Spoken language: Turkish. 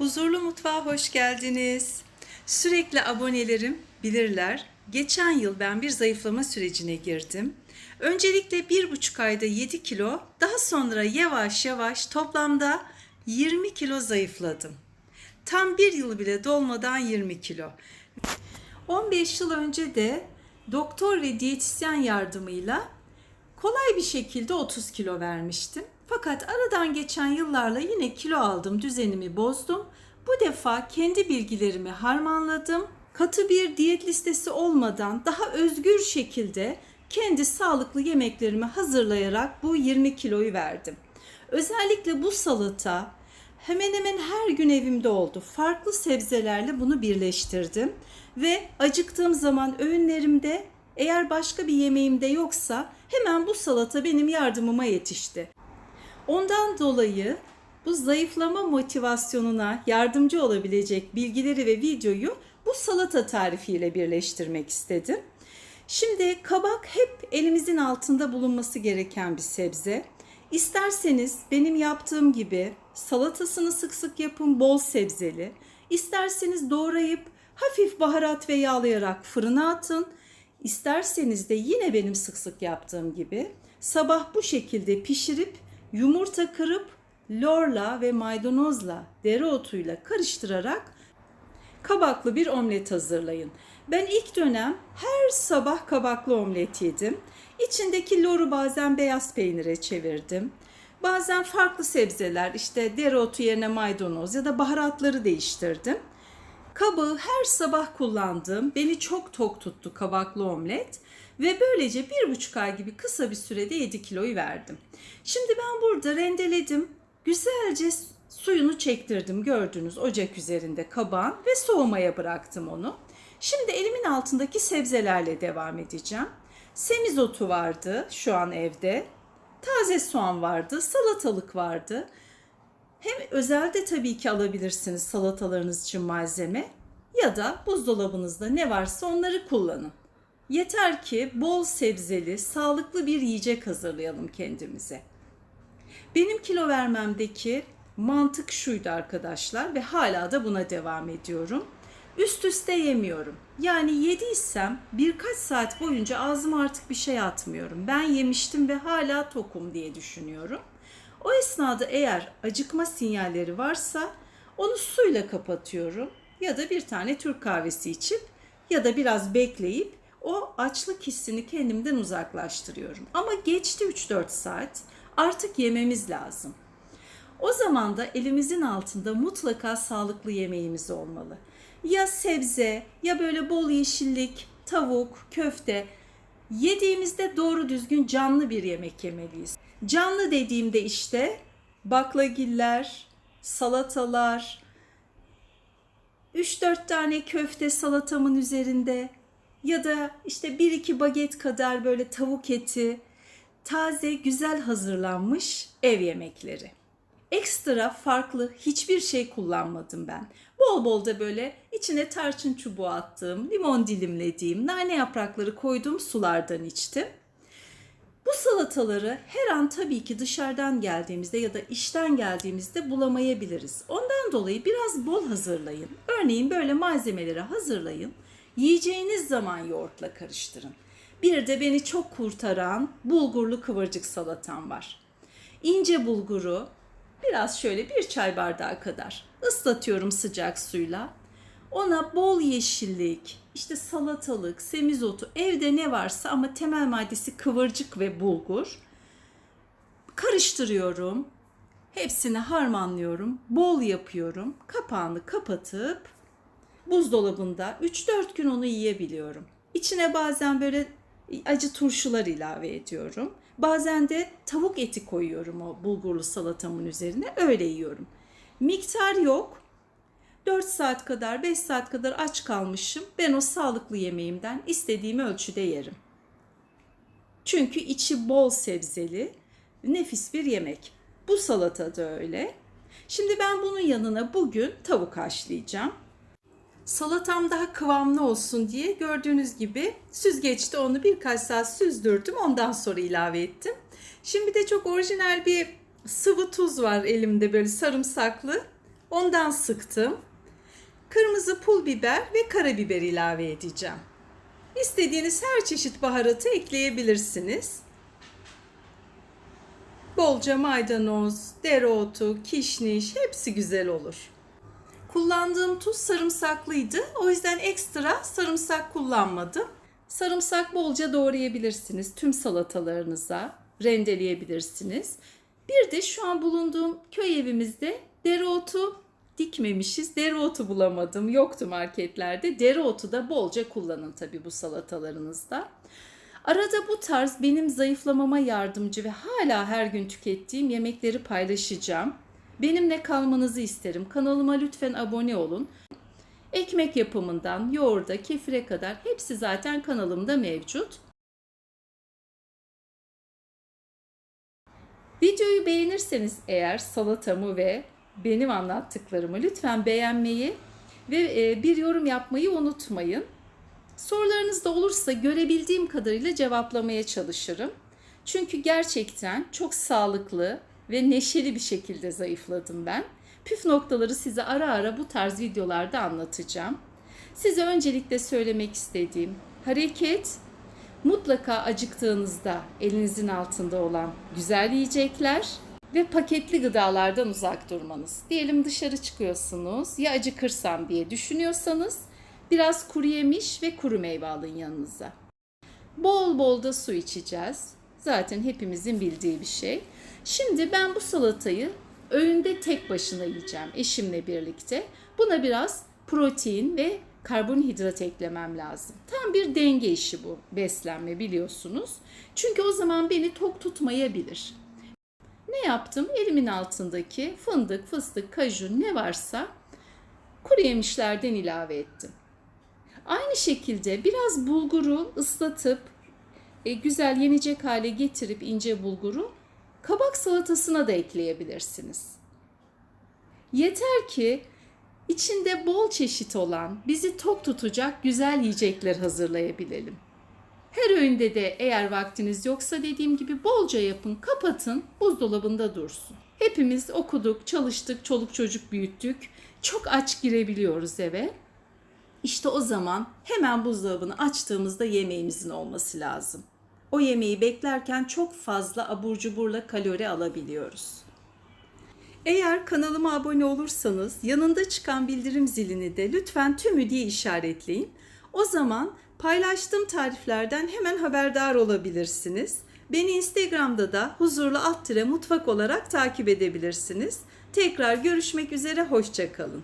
Huzurlu Mutfağa hoş geldiniz. Sürekli abonelerim bilirler. Geçen yıl ben bir zayıflama sürecine girdim. Öncelikle bir buçuk ayda 7 kilo, daha sonra yavaş yavaş toplamda 20 kilo zayıfladım. Tam bir yıl bile dolmadan 20 kilo. 15 yıl önce de doktor ve diyetisyen yardımıyla kolay bir şekilde 30 kilo vermiştim. Fakat aradan geçen yıllarla yine kilo aldım, düzenimi bozdum. Bu defa kendi bilgilerimi harmanladım. Katı bir diyet listesi olmadan daha özgür şekilde kendi sağlıklı yemeklerimi hazırlayarak bu 20 kiloyu verdim. Özellikle bu salata hemen hemen her gün evimde oldu. Farklı sebzelerle bunu birleştirdim ve acıktığım zaman öğünlerimde eğer başka bir yemeğim de yoksa hemen bu salata benim yardımıma yetişti. Ondan dolayı bu zayıflama motivasyonuna yardımcı olabilecek bilgileri ve videoyu bu salata tarifiyle birleştirmek istedim. Şimdi kabak hep elimizin altında bulunması gereken bir sebze. İsterseniz benim yaptığım gibi salatasını sık sık yapın bol sebzeli. İsterseniz doğrayıp hafif baharat ve yağlayarak fırına atın. İsterseniz de yine benim sık sık yaptığım gibi sabah bu şekilde pişirip yumurta kırıp lorla ve maydanozla dereotuyla karıştırarak kabaklı bir omlet hazırlayın. Ben ilk dönem her sabah kabaklı omlet yedim. İçindeki loru bazen beyaz peynire çevirdim. Bazen farklı sebzeler işte dereotu yerine maydanoz ya da baharatları değiştirdim. Kabağı her sabah kullandığım beni çok tok tuttu kabaklı omlet ve böylece bir buçuk ay gibi kısa bir sürede 7 kiloyu verdim. Şimdi ben burada rendeledim. Güzelce suyunu çektirdim gördünüz ocak üzerinde kabağın ve soğumaya bıraktım onu. Şimdi elimin altındaki sebzelerle devam edeceğim. Semizotu vardı şu an evde. Taze soğan vardı, salatalık vardı. Hem özelde tabii ki alabilirsiniz salatalarınız için malzeme ya da buzdolabınızda ne varsa onları kullanın. Yeter ki bol sebzeli, sağlıklı bir yiyecek hazırlayalım kendimize. Benim kilo vermemdeki mantık şuydu arkadaşlar ve hala da buna devam ediyorum. Üst üste yemiyorum. Yani yediysem birkaç saat boyunca ağzıma artık bir şey atmıyorum. Ben yemiştim ve hala tokum diye düşünüyorum. O esnada eğer acıkma sinyalleri varsa onu suyla kapatıyorum ya da bir tane Türk kahvesi içip ya da biraz bekleyip o açlık hissini kendimden uzaklaştırıyorum. Ama geçti 3-4 saat artık yememiz lazım. O zaman da elimizin altında mutlaka sağlıklı yemeğimiz olmalı. Ya sebze ya böyle bol yeşillik, tavuk, köfte yediğimizde doğru düzgün canlı bir yemek yemeliyiz. Canlı dediğimde işte baklagiller, salatalar, 3-4 tane köfte salatamın üzerinde ya da işte 1-2 baget kadar böyle tavuk eti, taze güzel hazırlanmış ev yemekleri. Ekstra farklı hiçbir şey kullanmadım ben. Bol bol da böyle içine tarçın çubuğu attığım, limon dilimlediğim, nane yaprakları koyduğum sulardan içtim. Bu salataları her an tabii ki dışarıdan geldiğimizde ya da işten geldiğimizde bulamayabiliriz. Ondan dolayı biraz bol hazırlayın. Örneğin böyle malzemeleri hazırlayın. Yiyeceğiniz zaman yoğurtla karıştırın. Bir de beni çok kurtaran bulgurlu kıvırcık salatam var. İnce bulguru biraz şöyle bir çay bardağı kadar ıslatıyorum sıcak suyla. Ona bol yeşillik, işte salatalık, semizotu, evde ne varsa ama temel maddesi kıvırcık ve bulgur. Karıştırıyorum. Hepsini harmanlıyorum. Bol yapıyorum. Kapağını kapatıp buzdolabında 3-4 gün onu yiyebiliyorum. İçine bazen böyle acı turşular ilave ediyorum. Bazen de tavuk eti koyuyorum o bulgurlu salatamın üzerine. Öyle yiyorum. Miktar yok. 4 saat kadar, 5 saat kadar aç kalmışım. Ben o sağlıklı yemeğimden istediğim ölçüde yerim. Çünkü içi bol sebzeli, nefis bir yemek. Bu salata da öyle. Şimdi ben bunun yanına bugün tavuk haşlayacağım. Salatam daha kıvamlı olsun diye gördüğünüz gibi süzgeçte onu birkaç saat süzdürdüm. Ondan sonra ilave ettim. Şimdi de çok orijinal bir sıvı tuz var elimde böyle sarımsaklı. Ondan sıktım. Kırmızı pul biber ve karabiber ilave edeceğim. İstediğiniz her çeşit baharatı ekleyebilirsiniz. Bolca maydanoz, dereotu, kişniş hepsi güzel olur. Kullandığım tuz sarımsaklıydı. O yüzden ekstra sarımsak kullanmadım. Sarımsak bolca doğrayabilirsiniz tüm salatalarınıza. Rendeleyebilirsiniz. Bir de şu an bulunduğum köy evimizde dereotu dikmemişiz. Dereotu bulamadım. Yoktu marketlerde. Dereotu da bolca kullanın tabii bu salatalarınızda. Arada bu tarz benim zayıflamama yardımcı ve hala her gün tükettiğim yemekleri paylaşacağım. Benimle kalmanızı isterim. Kanalıma lütfen abone olun. Ekmek yapımından yoğurda, kefire kadar hepsi zaten kanalımda mevcut. Videoyu beğenirseniz eğer salatamı ve benim anlattıklarımı lütfen beğenmeyi ve e, bir yorum yapmayı unutmayın. Sorularınız da olursa görebildiğim kadarıyla cevaplamaya çalışırım. Çünkü gerçekten çok sağlıklı ve neşeli bir şekilde zayıfladım ben. Püf noktaları size ara ara bu tarz videolarda anlatacağım. Size öncelikle söylemek istediğim hareket mutlaka acıktığınızda elinizin altında olan güzel yiyecekler ve paketli gıdalardan uzak durmanız. Diyelim dışarı çıkıyorsunuz ya acıkırsam diye düşünüyorsanız biraz kuru yemiş ve kuru meyve alın yanınıza. Bol bol da su içeceğiz. Zaten hepimizin bildiği bir şey. Şimdi ben bu salatayı öğünde tek başına yiyeceğim eşimle birlikte. Buna biraz protein ve karbonhidrat eklemem lazım. Tam bir denge işi bu beslenme biliyorsunuz. Çünkü o zaman beni tok tutmayabilir. Ne yaptım? Elimin altındaki fındık, fıstık, kaju ne varsa kuru yemişlerden ilave ettim. Aynı şekilde biraz bulguru ıslatıp e, güzel yenecek hale getirip ince bulguru kabak salatasına da ekleyebilirsiniz. Yeter ki içinde bol çeşit olan, bizi tok tutacak güzel yiyecekler hazırlayabilelim. Her öğünde de eğer vaktiniz yoksa dediğim gibi bolca yapın, kapatın, buzdolabında dursun. Hepimiz okuduk, çalıştık, çoluk çocuk büyüttük. Çok aç girebiliyoruz eve. İşte o zaman hemen buzdolabını açtığımızda yemeğimizin olması lazım. O yemeği beklerken çok fazla abur cuburla kalori alabiliyoruz. Eğer kanalıma abone olursanız yanında çıkan bildirim zilini de lütfen tümü diye işaretleyin. O zaman paylaştığım tariflerden hemen haberdar olabilirsiniz. Beni Instagram'da da huzurlu alt tire mutfak olarak takip edebilirsiniz. Tekrar görüşmek üzere, hoşçakalın.